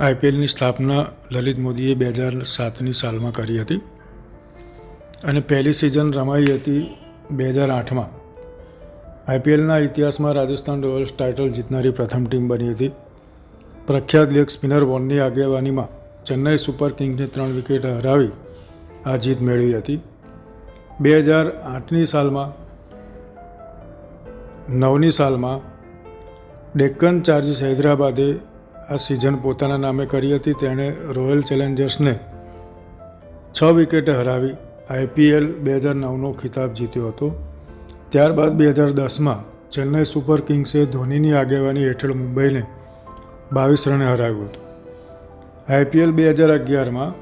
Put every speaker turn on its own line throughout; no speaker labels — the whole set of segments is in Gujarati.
આઈપીએલની સ્થાપના લલિત મોદીએ બે હજાર સાતની સાલમાં કરી હતી. અને પહેલી સિઝન રમાઈ હતી બે હજાર આઠમાં. આઈપીએલના ઇતિહાસમાં રાજસ્થાન રોયલ્સ ટાઇટલ જીતનારી પ્રથમ ટીમ બની હતી. પ્રખ્યાત લેગ સ્પિનર વોનની આગેવાનીમાં ચેન્નઈ સુપર કિંગ્સને ત્રણ વિકેટ હરાવી આ જીત મેળવી હતી. બે હજાર આઠની સાલમાં, નવની સાલમાં, ડેક્કન ચાર્જીસ હૈદરાબાદે આ સિઝન પોતાના નામે કરી હતી. તેણે રોયલ ચેલેન્જર્સને છ વિકેટે હરાવી. આઈપીએલ બે હજાર નવનો ખિતાબ જીત્યો હતો. ત્યારબાદ બે હજાર દસમાં ચેન્નઈ સુપર કિંગ્સે ધોનીની આગેવાની હેઠળ મુંબઈને બાવીસ રને હરાવ્યું હતું. આઈપીએલ બે હજાર અગિયારમાં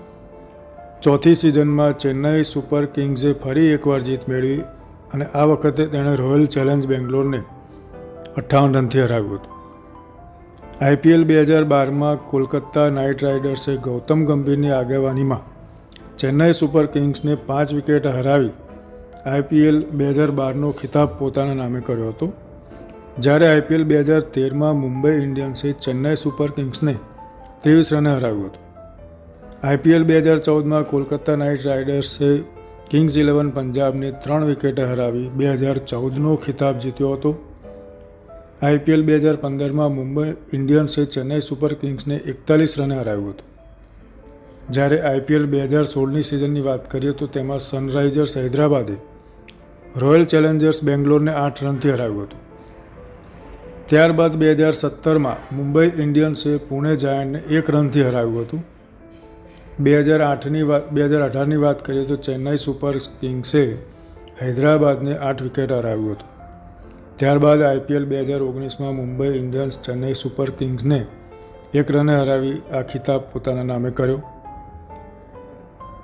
ચોથી સિઝનમાં ચેન્નઈ સુપર કિંગ્સે ફરી એકવાર જીત મેળવી અને આ વખતે તેણે રોયલ ચેલેન્જ બેંગ્લોરને અઠ્ઠાવન રનથી હરાવ્યું હતું. આઈપીએલ બે હજાર બારમાં કોલકાતા નાઇટ રાઇડર્સે ગૌતમ ગંભીરની આગેવાનીમાં ચેન્નઈ સુપર કિંગ્સને પાંચ વિકેટ હરાવી આઈપીએલ બે હજાર બારનો ખિતાબ પોતાના નામે કર્યો હતો. જ્યારે આઈપીએલ બે હજાર તેરમાં મુંબઈ ઇન્ડિયન્સે ચેન્નઈ સુપર કિંગ્સને ત્રેવીસ રને હરાવ્યું હતું. આઈપીએલ બે હજાર ચૌદમાં કોલકાતા નાઇટ રાઇડર્સે કિંગ્સ ઇલેવન પંજાબને ત્રણ વિકેટે હરાવી બે હજાર ચૌદનો ખિતાબ જીત્યો હતો. આઈપીએલ બે હજાર પંદરમાં મુંબઈ ઇન્ડિયન્સે ચેન્નઈ સુપર કિંગ્સને એકતાલીસ રને હરાવ્યું હતું. જ્યારે આઈપીએલ બે હજાર સોળની સિઝનની વાત કરીએ તો તેમાં સનરાઇઝર્સ હૈદરાબાદે, રોયલ ચેલેન્જર્સ બેંગ્લોરને આઠ રનથી હરાવ્યું હતું. ત્યારબાદ બે હજાર સત્તરમાં મુંબઈ ઇન્ડિયન્સે પુણે જાયન્ટને એક રનથી હરાવ્યું હતું. બે હજાર આઠની વાત બે હજાર અઢારની વાત કરીએ તો ચેન્નઈ સુપર કિંગ્સે હૈદરાબાદને આઠ વિકેટ હરાવ્યું હતું. ત્યારબાદ આઈપીએલ બે હજાર ઓગણીસમાં મુંબઈ ઇન્ડિયન્સ ચેન્નઈ સુપર કિંગ્સને એક રને હરાવી આ ખિતાબ પોતાના નામે કર્યો.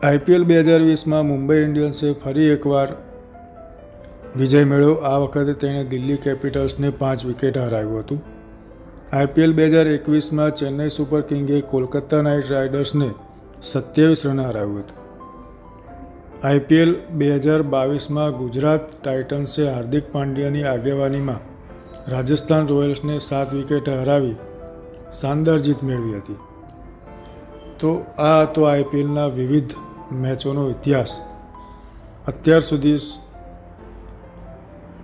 આઈપીએલ બે હજાર વીસમાં મુંબઈ ઇન્ડિયન્સે ફરી એકવાર વિજય મેળવ્યો. આ વખતે તેણે દિલ્હી કેપિટલ્સને પાંચ વિકેટ હરાવ્યું હતું. આઈપીએલ બે હજાર એકવીસમાં ચેન્નઈ સુપર કિંગે કોલકાતા નાઇટ રાઇડર્સને સત્યાવીસ રને હરાવ્યું હતું. આઈપીએલ બે હજાર બાવીસમાં ગુજરાત ટાઇટન્સે હાર્દિક પાંડ્યાની આગેવાનીમાં રાજસ્થાન રોયલ્સને સાત વિકેટ હરાવી શાનદાર જીત મેળવી હતી. તો આ હતો આઈપીએલના વિવિધ મેચોનો ઇતિહાસ. અત્યાર સુધી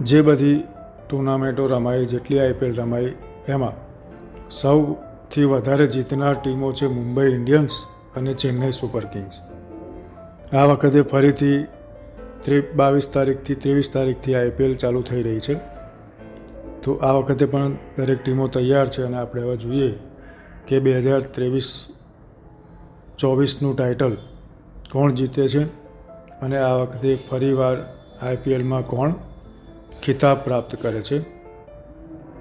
જે બધી ટુર્નામેન્ટો રમાઈ, જેટલી આઈપીએલ રમાઈ, એમાં સૌથી વધારે જીતનાર ટીમો છે મુંબઈ ઇન્ડિયન્સ અને ચેન્નઈ સુપર કિંગ્સ. આ વખતે ફરીથી ત્રે બાવીસ તારીખથી ત્રેવીસ તારીખથી આઈપીએલ ચાલુ થઈ રહી છે. તો આ વખતે પણ દરેક ટીમો તૈયાર છે અને આપણે હવે જોઈએ કે બે હજાર ત્રેવીસ ચોવીસનું ટાઇટલ કોણ જીતે છે અને આ વખતે ફરીવાર આઈપીએલમાં કોણ ખિતાબ પ્રાપ્ત કરે છે.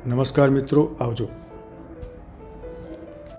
નમસ્કાર મિત્રો, આવજો.